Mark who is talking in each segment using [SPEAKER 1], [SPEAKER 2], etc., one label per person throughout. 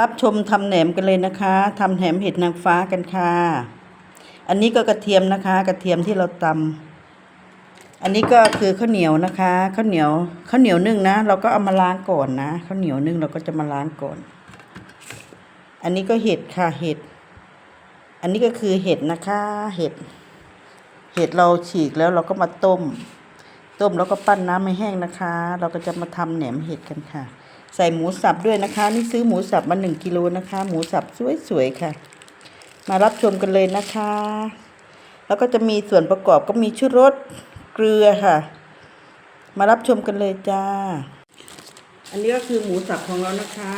[SPEAKER 1] รับชมทำแหนมกันเลยนะคะทำแหนมเห็ดนางฟ้ากันค่ะ อันนี้ก็กระเทียมนะคะ กระเทียมที่เราตำอันนี้ก็คือข้าวเหนียวนะคะข้าวเหนียวข้าวเหนียวนึ่งนะ เราก็เอามาล้างก่อนนะข้าวเหนียวนึ่งเราก็จะมาล้างก่อน อันนี้ก็เห็ดค่ะเห็ด อันนี้ก็คือเห็ดนะคะ เห็ด เห็ดเราฉีกแล้วเราก็มาต้ม ต้มแล้วก็ปั้นน้ำให้แห้งนะคะ เราก็จะมาทำแหนมเห็ดกันค่ะ ใส่หมูสับด้วยนะคะ นี่ซื้อหมูสับมาหนึ่งกิโลนะคะ หมูสับสวยๆค่ะ มารับชมกันเลยนะคะ แล้วก็จะมีส่วนประกอบก็มีชุดรสเกลือค่ะ มารับชมกันเลยจ้า อันนี้ก็คือหมูสับของเรานะคะ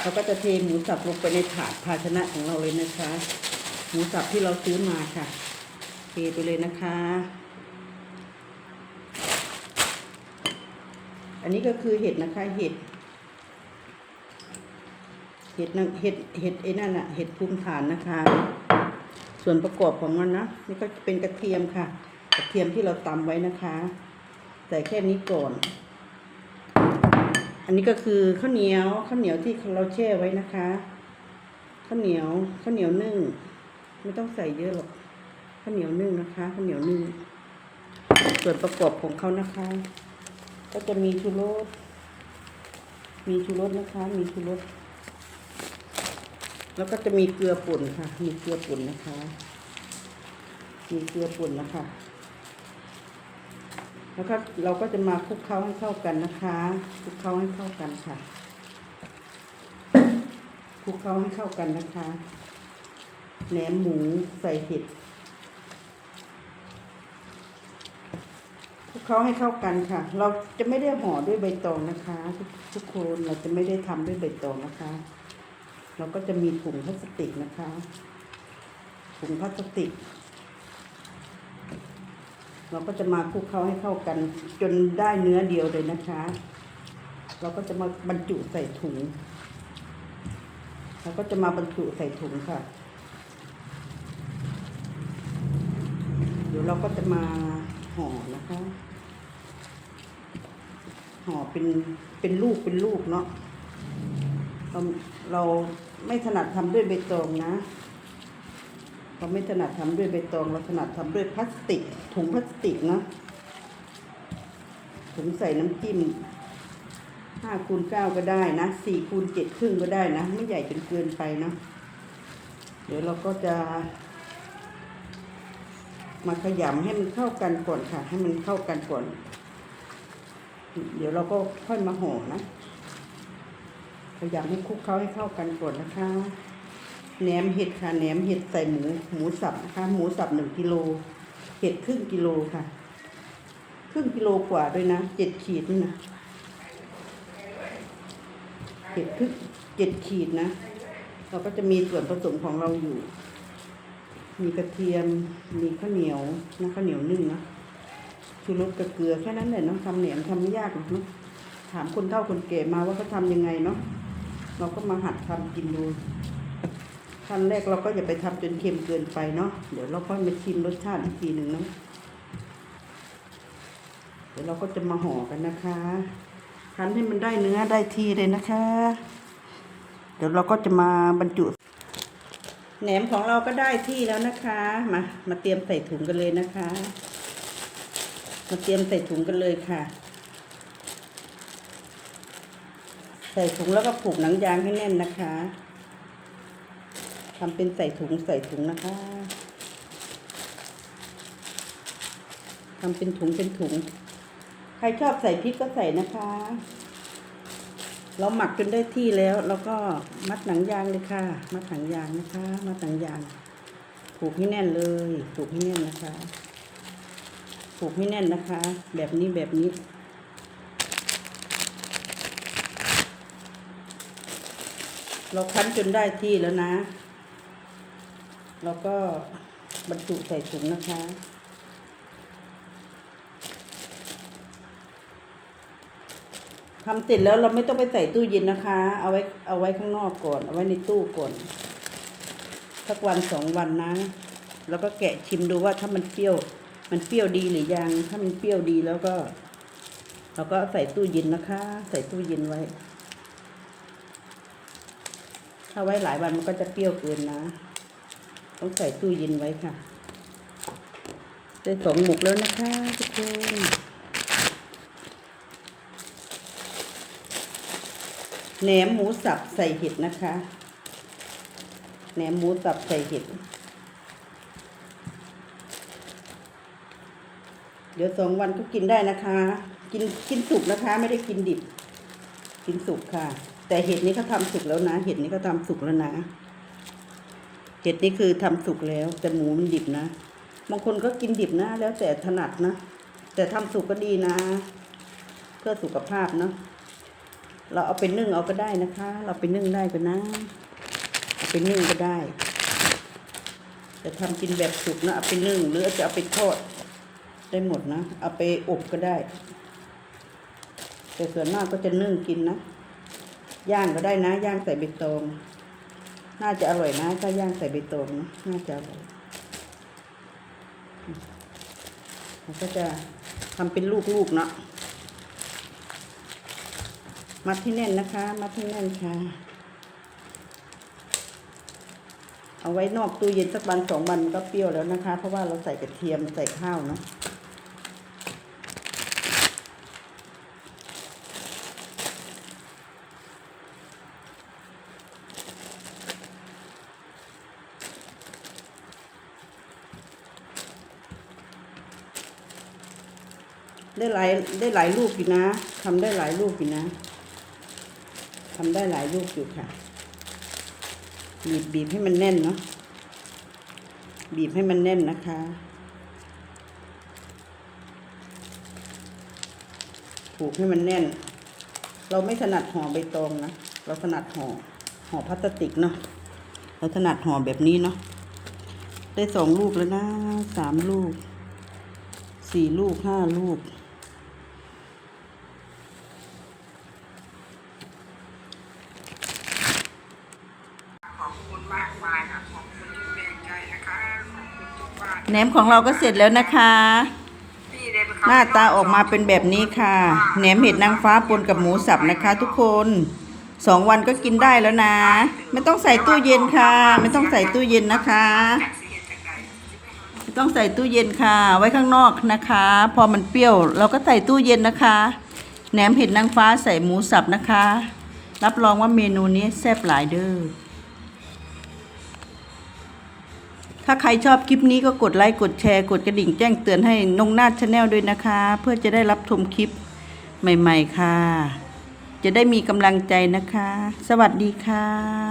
[SPEAKER 1] เราก็จะเทหมูสับลงไปในถาดภาชนะของเราเลยนะคะ หมูสับที่เราซื้อมาค่ะเทไปเลยนะคะ อันนี้ก็คือเห็ดนะคะ เห็ด เห็ดนะเห็ด เห็ดไอ้นั่นอะเห็ดภูมิฐานนะคะ ส่วนประกอบของมันนะ นี่ก็เป็นกระเทียมค่ะ กระเทียมที่เราตำไว้นะคะใส่แค่นี้ก่อน อันนี้ก็คือข้าวเหนียว ข้าวเหนียวที่เราแช่ไว้นะคะ ข้าวเหนียว ข้าวเหนียวนึ่ง ไม่ต้องใส่เยอะหรอก ข้าวเหนียวนึ่งนะคะ ข้าวเหนียวนึ่ง ส่วนประกอบของเขานะคะ ก็จะมีชูรส มีชูรสนะคะ มีชูรส แล้วก็จะมีเกลือป่นค่ะ มีเกลือป่นนะคะ มีเกลือป่นนะคะ แล้วก็เราก็จะมาคลุกเคล้าให้เข้ากันนะคะ คลุกเคล้าให้เข้ากันค่ะ คลุกเคล้าให้เข้ากันนะคะ แหนมหมูใส่เห็ดคลุก เคล้าให้เข้ากันค่ะ เราจะไม่ได้ห่อด้วยใบตองนะคะ ทุกทุกคนเราจะไม่ได้ทำด้วยใบตองนะคะ เราก็จะมีถุงพลาสติกนะคะถุงพลาสติก เราก็จะมาคลุกเคล้าให้เข้ากัน จนได้เนื้อเดียวเลยนะคะ เราก็จะมาบรรจุใส่ถุงเราก็จะมาบรรจุใส่ถุงค่ะ เดี๋ยวเราก็จะมาห่อนะคะ ห่อเป็นเป็นลูกเป็นลูกเนาะเราเราไม่ถนัดทำด้วยใบตองนะ เราไม่ถนัดทำด้วยใบตอง เราถนัดทำด้วยพลาสติก ถุงพลาสติกเนาะถุงใส่น้ำจิ้มห้าคูณเก้าก็ได้นะสี่คูณเจ็ดครึ่งก็ได้นะ ไม่ใหญ่จนเกินไปเนาะเดี๋ยวเราก็จะมาขยำให้มันเข้ากันก่อนค่ะ ให้มันเข้ากันก่อน เดี๋ยวเราก็ค่อยมาห่อนะพยายามให้คลุกเคล้าให้เข้ากันก่อนนะคะแหนมเห็ดค่ะแหนมเห็ดใส่หมูหมูสับนะคะ หมูสับหนึ่งกิโลเห็ดครึ่งกิโลค่ะ ครึ่งกิโลกว่าด้วยนะเจ็ดขีดนี่นะเห็ดครึ่งเจ็ดขีดนะ เราก็จะมีส่วนผสมของเราอยู่ มีกระเทียมมีข้าวเหนียวนะข้าวเหนียวนึ่งนะ ชูรสกับเกลือแค่นั้นแหละเนาะทำแหนมทำไม่ยากหรอกเนาะถามคนเฒ่าคนแก่มาว่าเขาทำยังไงเนาะเราก็มาหัดทำกินดูขั้นแรกเราก็อย่าไปทำจนเค็มเกินไปเนาะเดี๋ยวเราก็มาชิมรสชาติอีกทีหนึ่งเนาะเดี๋ยวเราก็จะมาห่อกันนะคะคั้นให้มันได้เนื้อได้ที่เลยนะคะ เดี๋ยวเราก็จะมาบรรจุแหนมของเราก็ได้ที่แล้วนะคะ มามาเตรียมใส่ถุงกันเลยนะคะ มาเตรียมใส่ถุงกันเลยค่ะ ใส่ถุงแล้วก็ผูกหนังยางให้แน่นนะคะทำเป็นใส่ถุงใส่ถุงนะคะทำเป็นถุงเป็นถุง ใครชอบใส่พริกก็ใส่นะคะ เราหมักจนได้ที่แล้วเราก็มัดหนังยางเลยค่ะ มัดหนังยางนะคะ มัดหนังยาง ผูกให้แน่นเลย ผูกให้แน่นนะคะ ผูกให้แน่นนะคะ แบบนี้แบบนี้ เราคั้นจนได้ที่แล้วนะ เราก็บรรจุใส่ถุงนะคะทำเสร็จแล้วเราไม่ต้องไปใส่ตู้เย็นนะคะ เอาไว้เอาไว้ข้างนอกก่อน เอาไว้ในตู้ก่อนสักวันสองวันนะ แล้วก็แกะชิมดูว่าถ้ามันเปรี้ยว มันเปรี้ยวดีหรือยัง ถ้ามันเปรี้ยวดีแล้วก็เราก็ใส่ตู้เย็นนะคะ ใส่ตู้เย็นไว้ ถ้าไว้หลายวันมันก็จะเปรี้ยวเกินนะ ต้องใส่ตู้เย็นไว้ค่ะได้สองหมกแล้วนะคะทุกคนแหนมหมูสับใส่เห็ดนะคะแหนมหมูสับใส่เห็ด ดี๋ยวสองวันก็กินได้นะคะ กินกินสุกนะคะ ไม่ได้กินดิบ กินสุกค่ะ แต่เห็ดนี้เขาทำสุกแล้วนะ เห็ดนี้เขาทำสุกแล้วนะ เห็ดนี่คือทำสุกแล้ว แต่หมูมันดิบนะ บางคนก็กินดิบนะ แล้วแต่ถนัดนะ แต่ทำสุกก็ดีนะ เพื่อสุขภาพเนาะ เราเอาไปนึ่งเอาก็ได้นะคะ เราไปนึ่งได้ก็นะเอาไปนึ่งก็ได้จะทำกินแบบสุกนะเอาไปนึ่งหรือจะเอาไปทอด ได้หมดนะ เอาไปอบก็ได้ แต่ส่วนมากก็จะนึ่งกินนะ ย่างก็ได้นะ ย่างใส่ใบตองน่าจะอร่อยนะ ถ้าย่างใส่ใบตองนะน่าจะอร่อยเราก็จะทำเป็นลูกๆเนาะมัดที่แน่นนะคะ มัดที่แน่นค่ะ เอาไว้นอกตู้เย็นสักวันสองวันก็เปรี้ยวแล้วนะคะ เพราะว่าเราใส่กระเทียมใส่ข้าวเนาะ ได้หลายได้หลายลูกอยู่นะทำได้หลายลูกอยู่นะทำได้หลายลูกอยู่ค่ะ บีบบีบให้มันแน่นเนาะบีบให้มันแน่นนะคะผูกให้มันแน่น เราไม่ถนัดห่อใบตองนะ เราถนัดห่อห่อพลาสติกเนาะเราถนัดห่อแบบนี้เนาะได้สองลูกแล้วนะสามลูกสี่ลูกห้าลูก
[SPEAKER 2] ขอบคุณมากมายค่ะ ขอบคุณทุกแรงใจนะคะ ขอบคุณทุกบ้าน
[SPEAKER 1] แหนมของเราก็เสร็จแล้วนะคะ
[SPEAKER 2] ที่ได้ไป
[SPEAKER 1] หน้าตาออกมาเป็นแบบนี้ค่ะ แหนมเห็ดนางฟ้าปนกับหมูสับนะคะ ทุกคนสองวันก็กินได้แล้วนะ ไม่ต้องใส่ตู้เย็นค่ะ ไม่ต้องใส่ตู้เย็นนะคะ ไม่ต้องใส่ตู้เย็นค่ะ ไว้ข้างนอกนะคะ พอมันเปรี้ยว เราก็ใส่ตู้เย็นนะคะแหนมเห็ดนางฟ้าใส่หมูสับนะคะ รับรองว่าเมนูนี้แซ่บหลายเด้อ ถ้าใครชอบคลิปนี้ก็กดไลค์กดแชร์กดกระดิ่งแจ้งเตือนให้นงนาชาแนลด้วยนะคะ เพื่อจะได้รับชมคลิปใหม่ ๆ ค่ะ จะได้มีกำลังใจนะคะ สวัสดีค่ะ